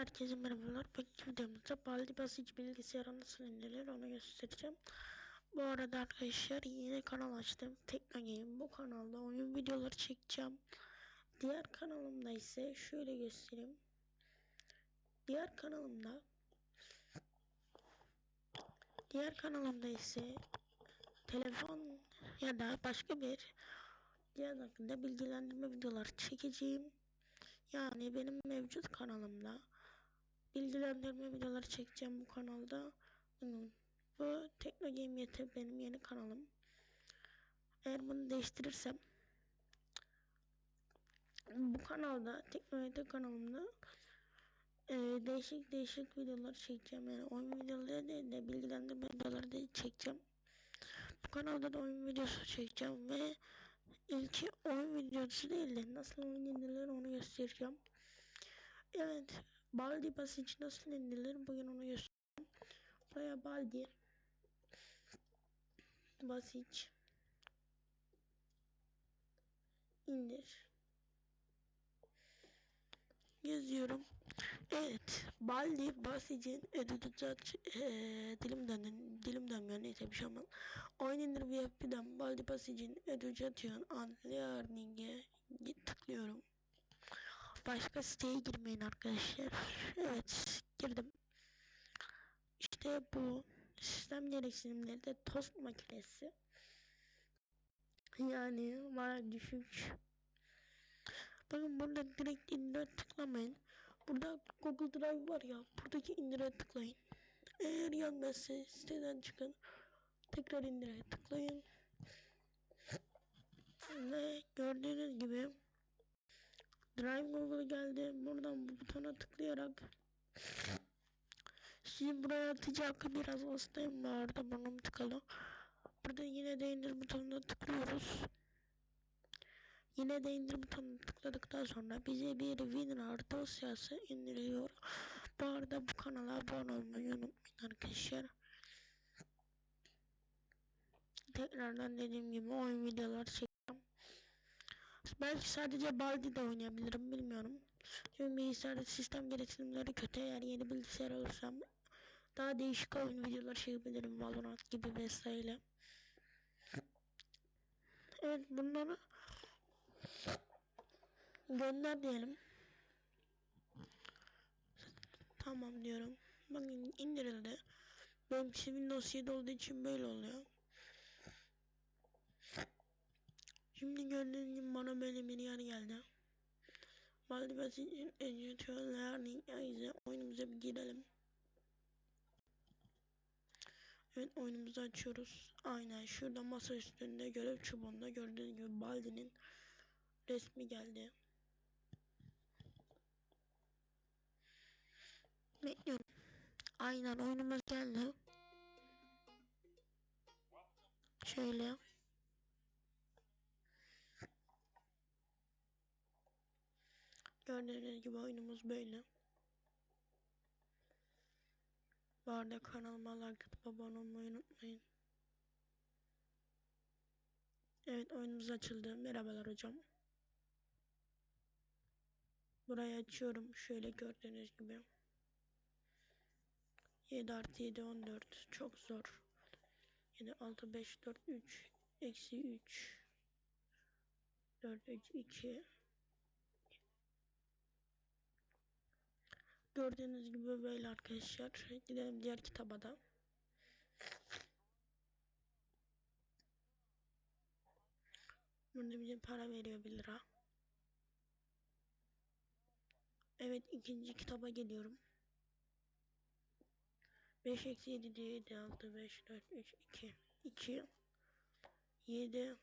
Herkese merhabalar. Bugünkü videomuzda Baldi Basic bilgisayara nasıl indirilir onu göstereceğim. Bu arada arkadaşlar yeni kanal açtım. Tekno Game. Bu kanalda oyun videoları çekeceğim. Diğer kanalımda ise şöyle göstereyim. Diğer kanalımda Diğer kanalımda ise telefon ya da başka bir cihaz hakkında bilgilendirme videoları çekeceğim. Yani benim mevcut kanalımda bilgilendirme videoları çekeceğim bu kanalda. Bu Tekno Game YT benim yeni kanalım. Eğer bunu değiştirirsem bu kanalda Tekno YT kanalımda e, değişik değişik videolar çekeceğim. Yani oyun videoları değil de bilgilendirme videoları da çekeceğim. Bu kanalda da oyun videosu çekeceğim ve ilki oyun videosu değil de nasıl oyun onu göstereceğim. Evet, Baldi Basic nasıl indirilir? Bugün onu göstereceğim. Buraya Baldi. Basic indir. Yazıyorum. Evet, Baldi Basic'in editacak ee, dilimden dilimden yani neyse bir şey ama oyun indir VFP'den Baldi Basic'in editacağın Unlearning'e tıklıyorum. Başka siteye girmeyin arkadaşlar. Evet girdim. İşte bu sistem gereksinimleri de tost makinesi. Yani baya düşük. Bakın burada direkt indire tıklamayın. Burada Google Drive var ya. Buradaki indire tıklayın. Eğer yanmazsa siteden çıkın. Tekrar indire tıklayın. Ve gördüğünüz gibi Drive Google geldi. Buradan bu butona tıklayarak sizi buraya atacak. Biraz hastayım vardı. Burnum tıkalı. Burada yine de indir butonuna tıklıyoruz. Yine de indir butonuna tıkladıktan sonra bize bir WinRAR dosyası indiriliyor. Bu arada bu kanala abone olmayı unutmayın arkadaşlar. Tekrardan dediğim gibi oyun videolar çekeceğim. Belki sadece Baldi'de oynayabilirim bilmiyorum. Çünkü bilgisayarda sistem gereksinimleri kötü. Eğer yeni bilgisayar alırsam daha değişik oyun videoları çekebilirim. Valorant gibi vesaire. Evet bunları gönder diyelim. Tamam diyorum. Bakın indirildi. Benim Windows 7 olduğu için böyle oluyor. Şimdi gördüğünüz bana böyle bir yer geldi. Maldivas için Education Learning Aize oyunumuza bir girelim. Evet oyunumuzu açıyoruz. Aynen şurada masa üstünde görev çubuğunda gördüğünüz gibi Baldi'nin resmi geldi. Bekliyorum. Aynen oyunumuz geldi. Şöyle. Gördüğünüz gibi oyunumuz böyle. Bu arada kanalıma like atıp abone olmayı unutmayın. Evet oyunumuz açıldı. Merhabalar hocam. Burayı açıyorum. Şöyle gördüğünüz gibi. 7 artı 7 14. Çok zor. 7 6 5 4 3 eksi 3 4 3 2 Gördüğünüz gibi böyle arkadaşlar. Gidelim diğer kitaba da. Burada bize para veriyor 1 lira. Evet ikinci kitaba geliyorum. 5 eksi 7 diye 7 6 5 4 3 2 2 7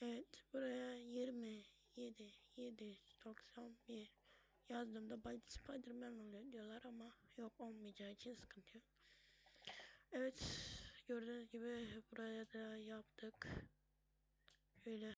Evet buraya 20 7 7 91 yazdığımda Baldi Spiderman oluyor diyorlar ama yok olmayacağı için sıkıntı yok. Evet gördüğünüz gibi buraya da yaptık. Şöyle